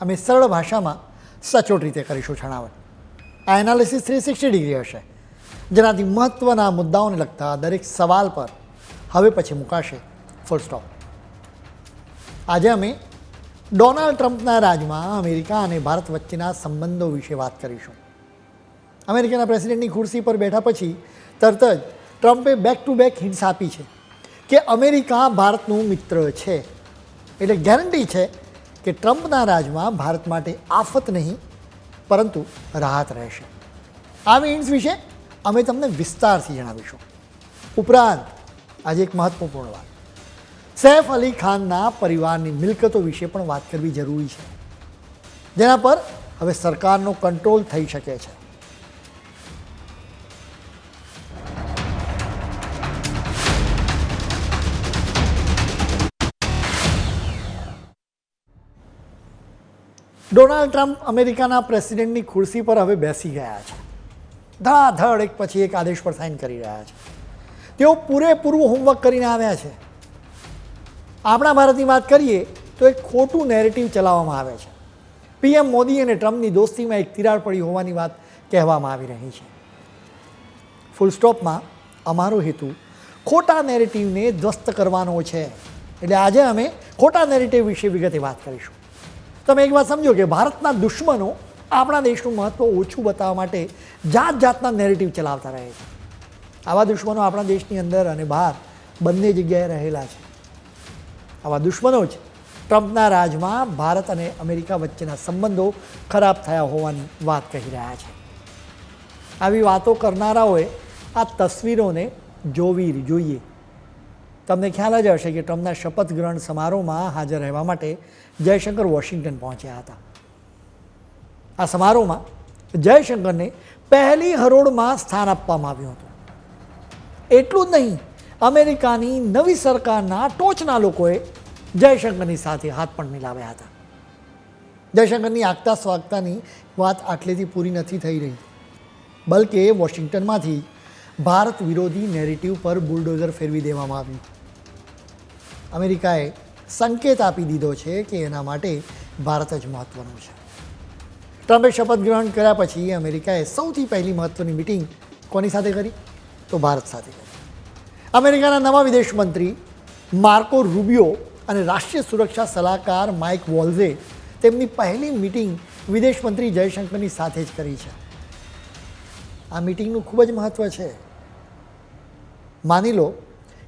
અમે સરળ ભાષામાં સચોટ રીતે કરીશું છણાવટ. આ એનાલિસિસ થ્રી સિક્સટી ડિગ્રી હશે. જેનાથી મહત્ત્વના મુદ્દાઓને લગતા દરેક સવાલ પર હવે પછી મુકાશે. ફૂલ સ્ટોપ આજે અમે ડોનાલ્ડ ટ્રમ્પના રાજમાં અમેરિકા અને ભારત વચ્ચેના સંબંધો વિશે વાત કરીશું. અમેરિકાના પ્રેસિડેન્ટની ખુરશી પર બેઠા પછી તરત જ ટ્રમ્પે બેક ટુ બેક હિન્ટ્સ આપી છે કે અમેરિકા ભારતનું મિત્ર છે. એટલે ગેરંટી છે કે ટ્રમ્પના રાજમાં ભારત માટે આફત નહીં, પરંતુ રાહત રહેશે. આ હિન્ટ્સ વિશે અમે તમને વિસ્તારથી જણાવીશું. ઉપરાંત, આજે એક મહત્વપૂર્ણ વાત. સૈફ અલી ખાનના પરિવારની મિલકતો વિશે પણ વાત કરવી જરૂરી છે. જેના પર હવે સરકારનો કંટ્રોલ થઈ શકે છે. ડોનાલ્ડ ટ્રમ્પ અમેરિકાના પ્રેસિડેન્ટની ખુરશી પર હવે બેસી ગયા છે. ધડાધડ એક પછી એક આદેશ પર સાઇન કરી રહ્યા છે. તેઓ પૂરેપૂરું હોમવર્ક કરીને આવ્યા છે. આપણા ભારતની વાત કરીએ તો એક ખોટું નેરેટિવ ચલાવવામાં આવે છે. પીએમ મોદી અને ટ્રમ્પની દોસ્તીમાં એક તિરાડ પડી હોવાની વાત કહેવામાં આવી રહી છે. ફૂલ સ્ટોપમાં અમારો હેતુ ખોટા નેરેટિવને ધ્વસ્ત કરવાનો છે. એટલે આજે અમે ખોટા નેરેટિવ વિશે વિગતે વાત કરીશું. તમે એક વાત સમજો કે ભારતના દુશ્મનો આપણા દેશનું મહત્ત્વ ઓછું બતાવવા માટે જાત જાતના નેરેટિવ ચલાવતા રહે છે. આવા દુશ્મનો આપણા દેશની અંદર અને બહાર બંને જગ્યાએ રહેલા છે. આવા દુશ્મનો જ ટ્રમ્પના રાજમાં ભારત અને અમેરિકા વચ્ચેના સંબંધો ખરાબ થયા હોવાની વાત કહી રહ્યા છે. આવી વાતો કરનારાઓએ આ તસવીરોને જોવી જોઈએ. તમને ખ્યાલ જ હશે કે ટ્રમ્પના શપથ ગ્રહણ સમારોહમાં હાજર રહેવા માટે જયશંકર વોશિંગ્ટન પહોંચ્યા હતા. આ સમારોહમાં જયશંકરને પહેલી હરોળમાં સ્થાન આપવામાં આવ્યું હતું. એટલું જ નહીં, અમેરિકાની નવી સરકારના ટોચના લોકોએ જયશંકરની સાથે હાથ પણ મિલાવ્યા હતા. જયશંકરની આગતા સ્વાગતાની વાત આટલેથી પૂરી નથી થઈ રહી, બલકે વોશિંગ્ટનમાંથી ભારત વિરોધી નેરેટિવ પર બુલડોઝર ફેરવી દેવામાં આવ્યું. અમેરિકાએ સંકેત આપી દીધો છે કે એના માટે ભારત જ મહત્ત્વનું છે. ટ્રમ્પે શપથ ગ્રહણ કર્યા પછી અમેરિકાએ સૌથી પહેલી મહત્ત્વની મિટિંગ કોની સાથે કરી? તો ભારત સાથે કરી. અમેરિકાના નવા વિદેશ મંત્રી માર્કો રૂબિયો અને રાષ્ટ્રીય સુરક્ષા સલાહકાર માઇક વોલ્ઝે તેમની પહેલી મિટિંગ વિદેશ મંત્રી જયશંકરની સાથે જ કરી છે. આ મિટિંગનું ખૂબ જ મહત્ત્વ છે. માની લો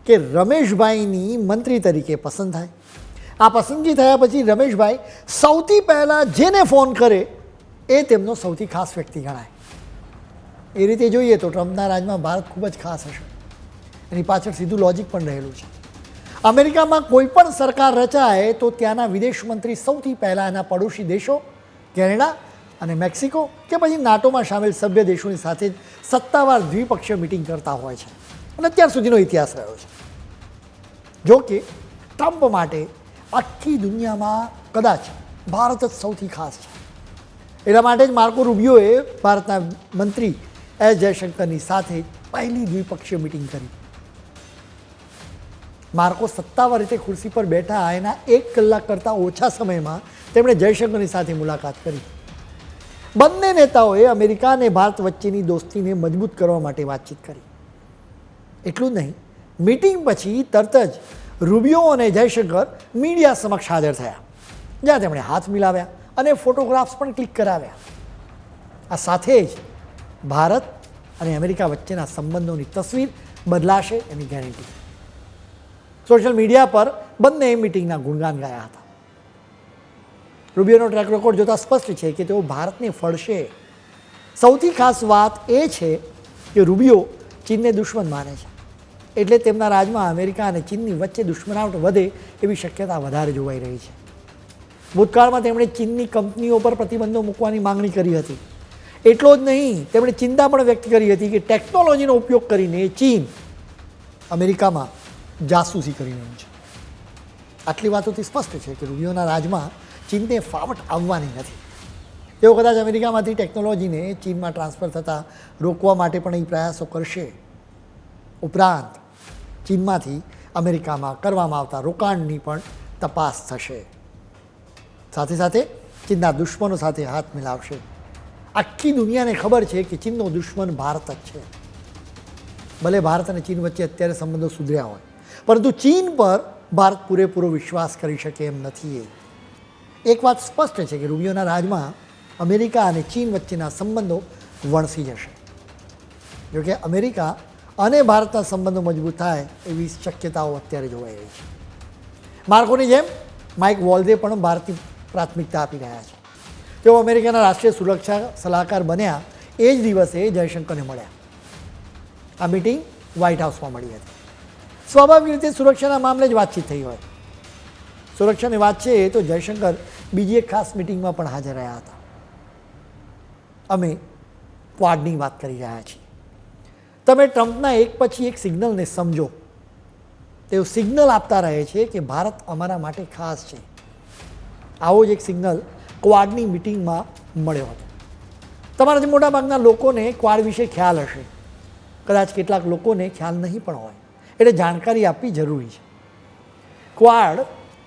કે રમેશભાઈની મંત્રી તરીકે પસંદ થાય. આ પસંદગી થયા પછી રમેશભાઈ સૌથી પહેલાં જેને ફોન કરે એ તેમનો સૌથી ખાસ વ્યક્તિ ગણાય. એ રીતે જોઈએ તો ટ્રમ્પના રાજમાં ભારત ખૂબ જ ખાસ હશે. એની પાછળ સીધું લોજિક પણ રહેલું છે. અમેરિકામાં કોઈ પણ સરકાર રચાય તો ત્યાંના વિદેશ મંત્રી સૌથી પહેલાં એના પડોશી દેશો, કેનેડા અને મેક્સિકો કે પછી નાટોમાં સામેલ સભ્ય દેશોની સાથે જ સત્તાવાર દ્વિપક્ષીય મિટિંગ કરતા હોય છે. અને અત્યાર સુધીનો ઇતિહાસ રહ્યો છે. જો કે ટ્રમ્પ માટે આખી દુનિયામાં કદાચ ભારત જ સૌથી ખાસ છે. એટલા માટે જ માર્કો રૂબિયોએ ભારતના મંત્રી એસ જયશંકરની સાથે પહેલી દ્વિપક્ષીય મિટિંગ કરી. માર્કો સત્તાવાર રીતે ખુરશી પર બેઠા એના એક કલાક કરતાં ઓછા સમયમાં તેમણે જયશંકરની સાથે મુલાકાત કરી. બંને નેતાઓએ અમેરિકા અને ભારત વચ્ચેની દોસ્તીને મજબૂત કરવા માટે વાતચીત કરી. એટલું જ નહીં, મિટિંગ પછી તરત જ રૂબિયો અને જયશંકર મીડિયા સમક્ષ હાજર થયા. જ્યાં તેમણે હાથ મિલાવ્યા અને ફોટોગ્રાફ્સ પણ ક્લિક કરાવ્યા. આ સાથે જ ભારત અને અમેરિકા વચ્ચેના સંબંધોની તસવીર બદલાશે એની ગેરંટી. સોશિયલ મીડિયા પર બંને મિટિંગના ગુણગાન ગાયા હતા. રૂબિયોનો ટ્રેક રેકોર્ડ જોતાં સ્પષ્ટ છે કે તેઓ ભારતને ફળશે. સૌથી ખાસ વાત એ છે કે રૂબિયો ચીનને દુશ્મન માને છે. એટલે તેમના રાજમાં અમેરિકા અને ચીનની વચ્ચે દુશ્મનાવટ વધે એવી શક્યતા વધારે જોવાઈ રહી છે. ભૂતકાળમાં તેમણે ચીનની કંપનીઓ પર પ્રતિબંધો મૂકવાની માંગણી કરી હતી. એટલો જ નહીં, તેમણે ચિંતા પણ વ્યક્ત કરી હતી કે ટેકનોલોજીનો ઉપયોગ કરીને ચીન અમેરિકામાં જાસૂસી કરી રહ્યું છે. આટલી વાતોથી સ્પષ્ટ છે કે રૂબિયોના રાજમાં ચીનને ફાવટ આવવાની નથી. તેઓ કદાચ અમેરિકામાંથી ટેકનોલોજીને ચીનમાં ટ્રાન્સફર થતાં રોકવા માટે પણ એ પ્રયાસો કરશે. ઉપરાંત ચીનમાંથી અમેરિકામાં કરવામાં આવતા રોકાણની પણ તપાસ થશે. સાથે સાથે ચીનના દુશ્મનો સાથે હાથ મિલાવશે. આખી દુનિયાને ખબર છે કે ચીનનો દુશ્મન ભારત જ છે. ભલે ભારત અને ચીન વચ્ચે અત્યારે સંબંધો સુધર્યા હોય, પરંતુ ચીન પર ભારત પૂરેપૂરો વિશ્વાસ કરી શકે એમ નથી એ. એક વાત સ્પષ્ટ છે કે રૂબિયોના રાજમાં અમેરિકા અને ચીન વચ્ચેના સંબંધો વણસી જશે. જોકે અમેરિકા અને ભારતના સંબંધો મજબૂત થાય એવી શક્યતાઓ અત્યારે જોવાઈ રહી છે. માર્કોની જેમ, માઇક વોલ્ઝે પણ ભારતની પ્રાથમિકતા આપી રહ્યા છે. તેઓ અમેરિકાના રાષ્ટ્રીય સુરક્ષા સલાહકાર બન્યા, એ જ દિવસે જયશંકરને મળ્યા. આ મિટિંગ વ્હાઇટ હાઉસમાં મળી હતી. સ્વાભાવિક રીતે સુરક્ષાના મામલે જ વાતચીત થઈ હોય. સુરક્ષાની વાત છે તો જયશંકર બીજી એક ખાસ મિટિંગમાં પણ હાજર રહ્યા હતા. અમે ક્વાડની વાત કરી રહ્યા છીએ. તમે ટ્રમ્પના એક પછી એક સિગ્નલને સમજો. તેઓ સિગ્નલ આપતા રહે છે કે ભારત અમારા માટે ખાસ છે. આવો જ એક સિગ્નલ ક્વાડની મિટિંગમાં મળ્યો હતો. તમારાથી મોટાભાગના લોકોને ક્વાડ વિશે ખ્યાલ હશે. કદાચ કેટલાક લોકોને ખ્યાલ નહીં પણ હોય. એટલે જાણકારી આપવી જરૂરી છે. ક્વાડ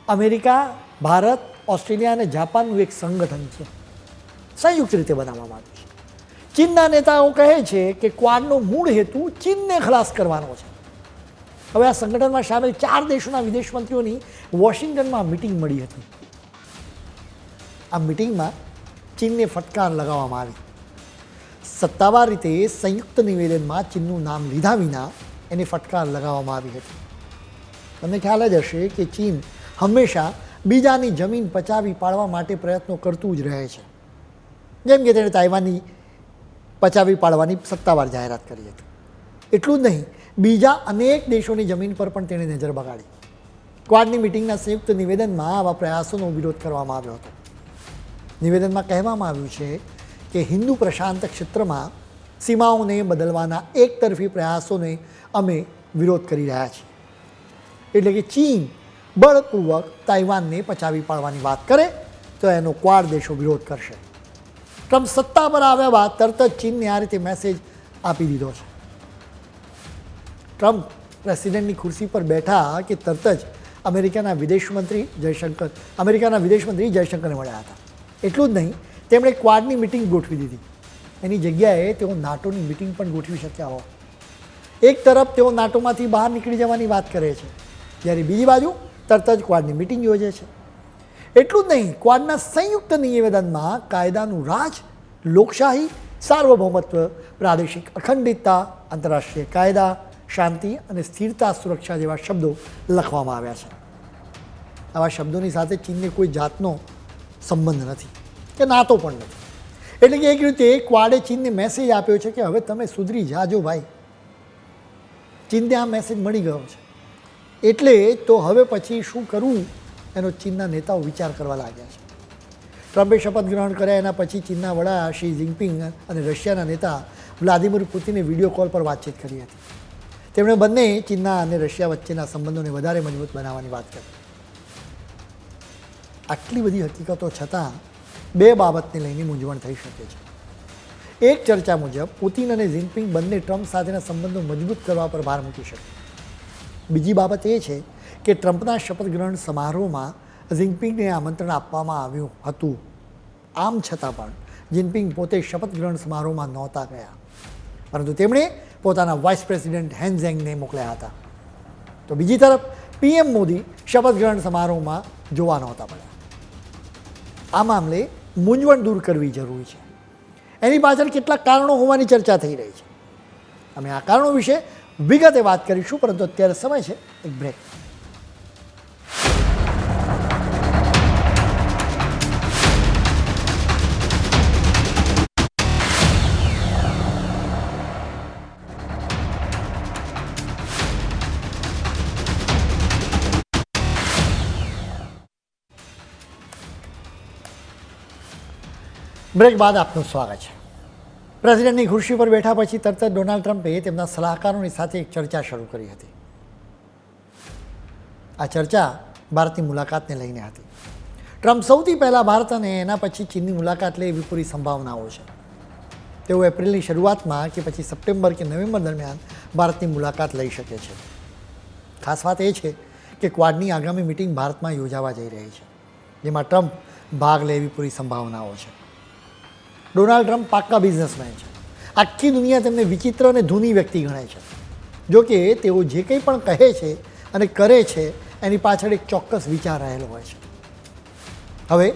અમેરિકા, ભારત, ઓસ્ટ્રેલિયા અને જાપાનનું એક સંગઠન છે. સંયુક્ત રીતે બનાવવામાં આવ્યું ચીનના નેતાઓ કહે છે કે ક્વાડનો મૂળ હેતુ ચીનને ખલાસ કરવાનો છે. હવે આ સંગઠનમાં સામેલ ચાર દેશોના વિદેશ મંત્રીઓની વોશિંગ્ટનમાં મિટિંગ મળી હતી. આ મિટિંગમાં ચીનને ફટકાર લગાવવામાં આવી. સત્તાવાર રીતે સંયુક્ત નિવેદનમાં ચીનનું નામ લીધા વિના એને ફટકાર લગાવવામાં આવી હતી. તમને ખ્યાલ જ હશે કે ચીન હંમેશા બીજાની જમીન પચાવી પાડવા માટે પ્રયત્નો કરતું જ રહે છે. જેમ કે તેણે તાઇવાનની પચાવી પાડવાની સત્તાવાર જાહેરાત કરી હતી. એટલું જ નહીં, બીજા અનેક દેશોની જમીન પર પણ તેણે નજર બગાડી. ક્વાડની મિટિંગના સંયુક્ત નિવેદનમાં આવા પ્રયાસોનો વિરોધ કરવામાં આવ્યો હતો. નિવેદનમાં કહેવામાં આવ્યું છે કે હિન્દુ પ્રશાંત ક્ષેત્રમાં સીમાઓને બદલવાના એકતરફી પ્રયાસોને અમે વિરોધ કરી રહ્યા છીએ. એટલે કે ચીન બળપૂર્વક તાઇવાનને પચાવી પાડવાની વાત કરે તો એનો ક્વાડ દેશો વિરોધ કરશે. ટ્રમ્પ સત્તા પર આવ્યા બાદ તરત જ ચીનને આ રીતે મેસેજ આપી દીધો છે. ટ્રમ્પ પ્રેસિડેન્ટની ખુરશી પર બેઠા કે તરત જ અમેરિકાના વિદેશ મંત્રી જયશંકર, અમેરિકાના વિદેશ મંત્રી જયશંકરને મળ્યા હતા. એટલું જ નહીં, તેમણે ક્વાડની મિટિંગ ગોઠવી દીધી. એની જગ્યાએ તેઓ નાટોની મિટિંગ પણ ગોઠવી શક્યા હોત. એક તરફ તેઓ નાટોમાંથી બહાર નીકળી જવાની વાત કરે છે, જ્યારે બીજી બાજુ તરત જ ક્વાડની મિટિંગ યોજે છે. એટલું જ નહીં, ક્વાડના સંયુક્ત નિવેદનમાં કાયદાનું રાજ, લોકશાહી, સાર્વભૌમત્વ, પ્રાદેશિક અખંડિતતા, આંતરરાષ્ટ્રીય કાયદા, શાંતિ અને સ્થિરતા સુરક્ષા જેવા શબ્દો લખવામાં આવ્યા છે. આવા શબ્દોની સાથે ચીનને કોઈ જાતનો સંબંધ નથી, કે નાતો પણ નથી. એટલે કે એક રીતે ક્વાડે ચીનને મેસેજ આપ્યો છે કે હવે તમે સુધરી જાજો ભાઈ. ચીનને આ મેસેજ મળી ગયો છે. એટલે તો હવે પછી શું કરવું એનો ચીનના નેતાઓ વિચાર કરવા લાગ્યા છે. ટ્રમ્પે શપથ ગ્રહણ કર્યા એના પછી ચીનના વડા શી જિનપિંગ અને રશિયાના નેતા વ્લાદિમીર પુતિને વીડિયો કોલ પર વાતચીત કરી હતી. તેમણે બંને ચીનના અને રશિયા વચ્ચેના સંબંધોને વધારે મજબૂત બનાવવાની વાત કરી. આટલી બધી હકીકતો છતાં બે બાબતને લઈને મૂંઝવણ થઈ શકે છે. એક ચર્ચા મુજબ, પુતિન અને જિનપિંગ બંને ટ્રમ્પ સાથેના સંબંધો મજબૂત કરવા પર ભાર મૂકી શકે. બીજી બાબત એ છે કે ટ્રમ્પના શપથ ગ્રહણ સમારોહમાં જિનપિંગને આમંત્રણ આપવામાં આવ્યું હતું. આમ છતાં પણ જિનપિંગ પોતે શપથ ગ્રહણ સમારોહમાં નહોતા ગયા. પરંતુ તેમણે પોતાના વાઇસ પ્રેસિડેન્ટ હેનઝેંગને મોકલ્યા હતા. તો બીજી તરફ, પીએમ મોદી શપથ ગ્રહણ સમારોહમાં જોવા નહોતા પડ્યા આ મામલે મૂંઝવણ દૂર કરવી જરૂરી છે. એની પાછળ કેટલાક કારણો હોવાની ચર્ચા થઈ રહી છે. અમે આ કારણો વિશે વિગતે વાત કરીશું, પરંતુ અત્યારે સમય છે, એક બ્રેક બ્રેક બાદ આપનું સ્વાગત છે. પ્રેસિડેન્ટની ખુરશી પર બેઠા પછી તરત જ ડોનાલ્ડ ટ્રમ્પે તેમના સલાહકારોની સાથે એક ચર્ચા શરૂ કરી હતી. આ ચર્ચા ભારતની મુલાકાતને લઈને હતી. ટ્રમ્પ સૌથી પહેલાં ભારત અને એના પછી ચીનની મુલાકાત લે એવી પૂરી સંભાવનાઓ છે. તેઓ એપ્રિલની શરૂઆતમાં કે પછી સપ્ટેમ્બર કે નવેમ્બર દરમિયાન ભારતની મુલાકાત લઈ શકે છે. ખાસ વાત એ છે કે ક્વાડની આગામી મિટિંગ ભારતમાં યોજાવા જઈ રહી છે. જેમાં ટ્રમ્પ ભાગ લે એવી પૂરી સંભાવનાઓ છે. ડોનાલ્ડ ટ્રમ્પ પાક્કા બિઝનેસમેન છે. આખી દુનિયા તેમને વિચિત્ર અને ધૂની વ્યક્તિ ગણાય છે. જોકે તેઓ જે કંઈ પણ કહે છે અને કરે છે, એની પાછળ એક ચોક્કસ વિચાર રહેલો હોય છે. હવે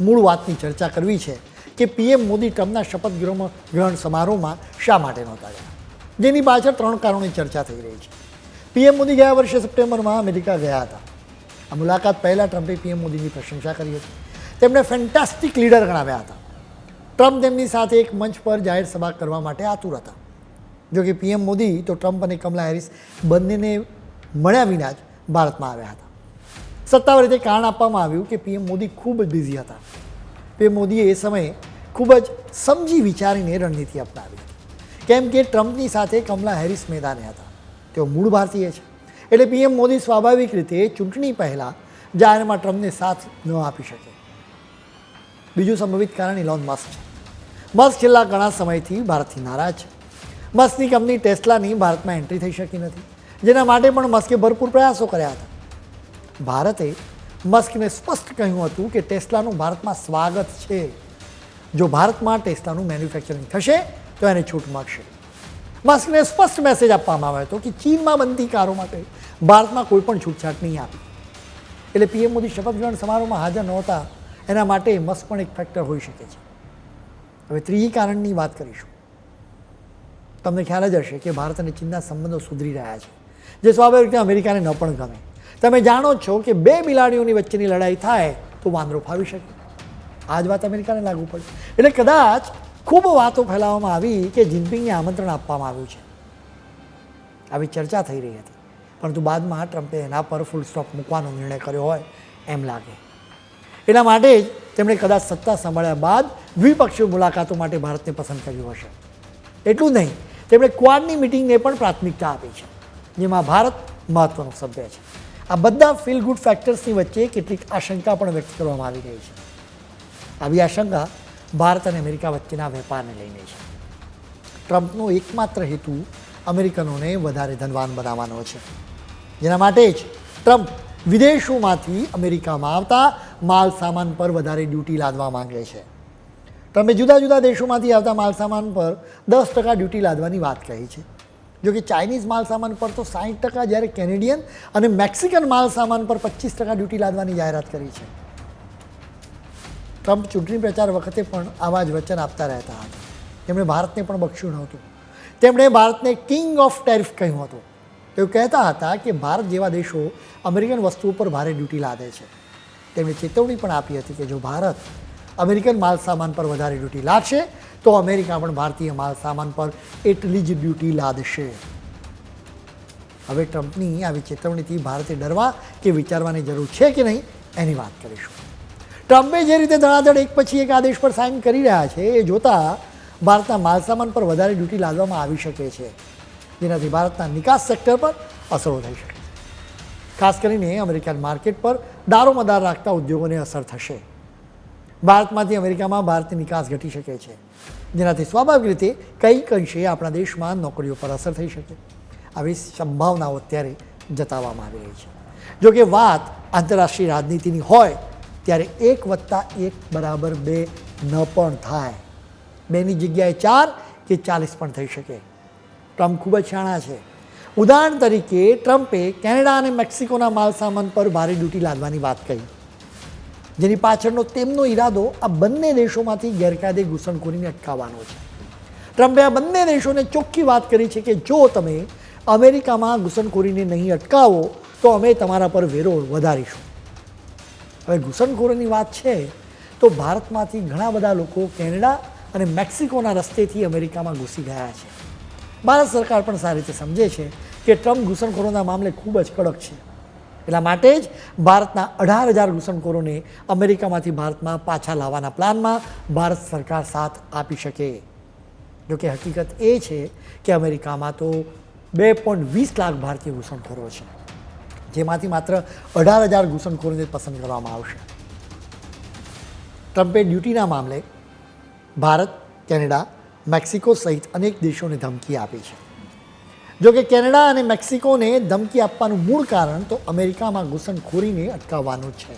મૂળ વાતની ચર્ચા કરવી છે કે પીએમ મોદી ટ્રમ્પના શપથ ગૃહમાં ગ્રહણ સમારોહમાં શા માટે નહોતા ગયા? જેની પાછળ ત્રણ કારણોની ચર્ચા થઈ રહી છે. પીએમ મોદી ગયા વર્ષે સપ્ટેમ્બરમાં અમેરિકા ગયા હતા. આ મુલાકાત પહેલાં ટ્રમ્પે પીએમ મોદીની પ્રશંસા કરી હતી. તેમણે ફેન્ટાસ્ટિક લીડર ગણાવ્યા હતા. ટ્રમ્પ તેમની સાથે એક મંચ પર જાહેર સભા કરવા માટે આતુર હતા. જો કે પીએમ મોદી તો ટ્રમ્પ અને કમલા હેરિસ બંનેને મળ્યા વિના જ ભારતમાં આવ્યા હતા. સત્તાવાર રીતે કારણ આપવામાં આવ્યું કે પીએમ મોદી ખૂબ જ બિઝી હતા. પીએમ મોદીએ એ સમયે ખૂબ જ સમજી વિચારીને રણનીતિ અપનાવી. કેમ કે ટ્રમ્પની સાથે કમલા હેરિસ મેદાને હતા. તેઓ મૂળ ભારતીય છે. એટલે પીએમ મોદી સ્વાભાવિક રીતે ચૂંટણી પહેલાં જાહેરમાં ટ્રમ્પને સાથ ન આપી શકે. બીજું સંભવિત કારણ ઇલોન મસ્ક છે. મસ્ક છેલ્લા ઘણા સમયથી ભારતથી નારાજ છે. મસ્કની કંપની ટેસ્લાની ભારતમાં એન્ટ્રી થઈ શકી નથી, જેના માટે પણ મસ્કે ભરપૂર પ્રયાસો કર્યા હતા. ભારતે મસ્કને સ્પષ્ટ કહ્યું હતું કે ટેસ્લાનું ભારતમાં સ્વાગત છે. જો ભારતમાં ટેસ્લાનું મેન્યુફેક્ચરિંગ થશે, તો એને છૂટ મળશે. મસ્કને સ્પષ્ટ મેસેજ આપવામાં આવ્યો હતો કે ચીનમાં બનતી કારો માટે ભારતમાં કોઈ પણ છૂટછાટ નહીં આપી. એટલે પીએમ મોદી શપથ ગ્રહણ સમારોહમાં હાજર નહોતા, એના માટે મસ્ક પણ એક ફેક્ટર હોઈ શકે છે. હવે ત્રીજી કારણની વાત કરીશું. તમને ખ્યાલ જ હશે કે ભારત અને ચીનના સંબંધો સુધરી રહ્યા છે. જે સ્વાભાવિક રીતે અમેરિકાને ન પણ ગમે. તમે જાણો છો કે બે બિલાડીઓની વચ્ચેની લડાઈ થાય તો વાંદરો ફાવી શકે. આ જ વાત અમેરિકાને લાગુ પડે. એટલે કદાચ ખૂબ વાતો ફેલાવવામાં આવી કે જિનપિંગને આમંત્રણ આપવામાં આવ્યું છે. આવી ચર્ચા થઈ રહી હતી. પરંતુ બાદમાં ટ્રમ્પે એના પર ફૂલ સ્ટોપ મૂકવાનો નિર્ણય કર્યો હોય એમ લાગે. એના માટે જ તેમણે કદાચ સત્તા સંભાળ્યા બાદ દ્વિપક્ષીય મુલાકાતો માટે ભારતને પસંદ કર્યું હશે. એટલું નહીં, તેમણે ક્વાડની મિટિંગને પણ પ્રાથમિકતા આપી છે, જેમાં ભારત મહત્વનો સભ્ય છે. આ બધા ફીલ ગુડ ફેક્ટર્સની વચ્ચે કેટલીક આશંકા પણ વ્યક્ત કરવામાં આવી રહી છે. આવી આશંકા ભારત અને અમેરિકા વચ્ચેના વેપારને લઈને છે. ટ્રમ્પનો એકમાત્ર હેતુ અમેરિકનોને વધારે ધનવાન બનાવવાનો છે. જેના માટે જ ટ્રમ્પ વિદેશોમાંથી અમેરિકામાં આવતા માલ સામાન પર વધારે ડ્યુટી લાદવા માંગે છે. તમે જુદા જુદા દેશોમાંથી આવતા માલ સામાન પર દસ ટકા ડ્યુટી લાદવાની વાત કહી છે. જો કે ચાઇનીઝ માલ સામાન પર તો સાઠ ટકા જ્યારે કેનેડિયન અને મેક્સિકન માલ સામાન પર પચીસ ટકા ડ્યુટી લાદવાની જાહેરાત કરી છે. ટ્રમ્પ ચૂંટણી પ્રચાર વખતે પણ આવા જ વચન આપતા રહેતા હતા. તેમણે ભારતને પણ બખ્શ્યું નહોતું. તેમણે ભારતને કિંગ ઓફ ટેરિફ કહ્યું હતું. તેઓ કહેતા હતા કે ભારત જેવા દેશો અમેરિકન વસ્તુઓ પર ભારે ડ્યુટી લાદે છે. તેમણે ચેતવણી પણ આપી હતી કે જો ભારત અમેરિકન માલ સામાન પર વધારે ડ્યુટી લાદશે, તો અમેરિકા પણ ભારતીય માલ સામાન પર એટલી જ ડ્યુટી લાદશે. હવે ટ્રમ્પની આવી ચેતવણીથી ભારતે ડરવા કે વિચારવાની જરૂર છે કે નહીં, એની વાત કરીશું. ટ્રમ્પે જે રીતે ધડાધડ એક પછી એક આદેશ પર સાઇન કરી રહ્યા છે, એ જોતાં ભારતના માલસામાન પર વધારે ડ્યુટી લાદવામાં આવી શકે છે. જેનાથી ભારતના નિકાસ સેક્ટર પર અસરો થઈ શકે. ખાસ કરીને અમેરિકન માર્કેટ પર દારોમદાર રાખતા ઉદ્યોગોને અસર થશે. ભારતમાંથી અમેરિકામાં ભારતની નિકાસ ઘટી શકે છે. જેનાથી સ્વાભાવિક રીતે કંઈક અંશે આપણા દેશમાં નોકરીઓ પર અસર થઈ શકે. આવી સંભાવનાઓ અત્યારે જતાવવામાં આવી રહી છે. જો કે વાત આંતરરાષ્ટ્રીય રાજનીતિની હોય, ત્યારે એક વત્તા એક બરાબર બે ન પણ થાય. બેની જગ્યાએ ચાર કે ચાલીસ પણ થઈ શકે. ટ્રમ્પ ખૂબ જ શાણા છે. ઉદાહરણ તરીકે, ટ્રમ્પે કેનેડા અને મેક્સિકોના માલ સામાન પર ભારે ડ્યુટી લાદવાની વાત કહી. જેની પાછળનો તેમનો ઈરાદો આ બંને દેશોમાંથી ગેરકાયદે ઘૂસણખોરીને અટકાવવાનો છે. ટ્રમ્પે આ બંને દેશોને ચોખ્ખી વાત કરી છે કે જો તમે અમેરિકામાં ઘૂસણખોરીને નહીં અટકાવો, તો અમે તમારા પર વેરો વધારીશું. હવે ઘૂસણખોરીની વાત છે, તો ભારતમાંથી ઘણા બધા લોકો કેનેડા અને મેક્સિકોના રસ્તેથી અમેરિકામાં ઘૂસી ગયા છે. ભારત સરકાર પણ સારી રીતે સમજે છે કે ટ્રમ્પ ઘૂસણખોરોના મામલે ખૂબ જ કડક છે. એટલા માટે જ ભારતના અઢાર હજાર ઘૂસણખોરોને અમેરિકામાંથી ભારતમાં પાછા લાવવાના પ્લાનમાં ભારત સરકાર સાથ આપી શકે. જોકે હકીકત એ છે કે અમેરિકામાં તો બે પોઈન્ટ વીસ લાખ ભારતીય ઘૂસણખોરો છે. જેમાંથી માત્ર અઢાર હજાર ઘૂસણખોરોને પસંદ કરવામાં આવશે. ટ્રમ્પે ડ્યુટીના મામલે ભારત, કેનેડા મેક્સિકો સહિત અનેક દેશોને ધમકી આપી છે. જો કે કેનેડા અને મેક્સિકોને ધમકી આપવાનું મૂળ કારણ તો અમેરિકામાં ઘૂસણખોરીને અટકાવવાનું છે.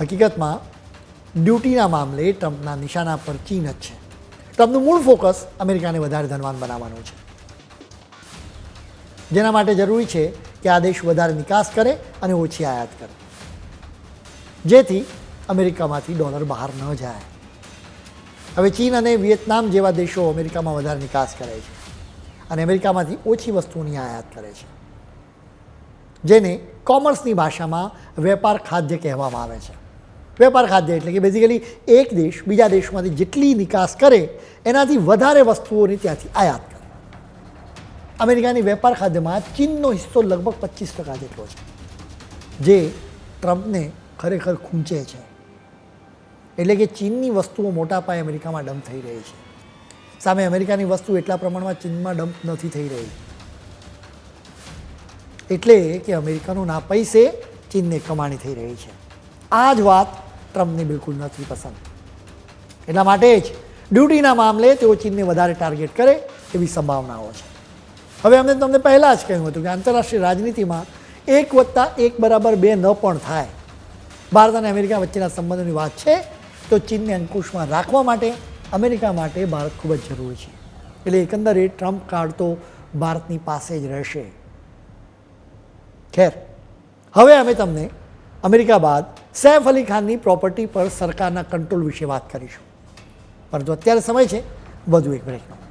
હકીકતમાં, ડ્યુટીના મામલે ટ્રમ્પના નિશાના પર ચીન જ છે. ટ્રમ્પનું મૂળ ફોકસ અમેરિકાને વધારે ધનવાન બનાવવાનું છે. જેના માટે જરૂરી છે કે આ દેશ વધારે નિકાસ કરે અને ઓછી આયાત કરે. જેથી અમેરિકામાંથી ડોલર બહાર ન જાય. હવે ચીન અને વિયેતનામ જેવા દેશો અમેરિકામાં વધારે નિકાસ કરે છે અને અમેરિકામાંથી ઓછી વસ્તુઓની આયાત કરે છે. જેને કોમર્સની ભાષામાં વેપાર ખાદ્ય કહેવામાં આવે છે. વેપાર ખાદ્ય એટલે કે બેઝિકલી એક દેશ બીજા દેશમાંથી જેટલી નિકાસ કરે, એનાથી વધારે વસ્તુઓની ત્યાંથી આયાત કરે. અમેરિકાની વેપાર ખાદ્યમાં ચીનનો હિસ્સો લગભગ પચીસ ટકા જેટલો છે. જે ટ્રમ્પને ખરેખર ખૂંચે છે. એટલે કે ચીનની વસ્તુઓ મોટા પાયે અમેરિકામાં ડમ્પ થઈ રહી છે. સામે અમેરિકાની વસ્તુ એટલા પ્રમાણમાં ચીનમાં ડમ્પ નથી થઈ રહી. એટલે કે અમેરિકાનું ના પૈસે ચીનને કમાણી થઈ રહી છે. આ જ વાત ટ્રમ્પને બિલકુલ નથી પસંદ. એટલા માટે જ ડ્યુટીના મામલે તેઓ ચીનને વધારે ટાર્ગેટ કરે એવી સંભાવનાઓ છે. હવે અમે તમને પહેલાં જ કહ્યું હતું કે આંતરરાષ્ટ્રીય રાજનીતિમાં એક વત્તા એક બરાબર બે ન પણ થાય. ભારત અને અમેરિકા વચ્ચેના સંબંધોની વાત છે. તો ચીનને અંકુશમાં રાખવા માટે અમેરિકા માટે ભારત ખૂબ જ જરૂરી છે. એટલે એકંદરે ટ્રમ્પ કાર્ડ તો ભારતની પાસે જ રહેશે. ખેર, હવે અમે તમને અમેરિકા બાદ સૈફ અલી ખાનની પ્રોપર્ટી પર સરકારના કંટ્રોલ વિશે વાત કરીશું. પરંતુ અત્યારે સમય છે, વધુ એક બ્રેકનો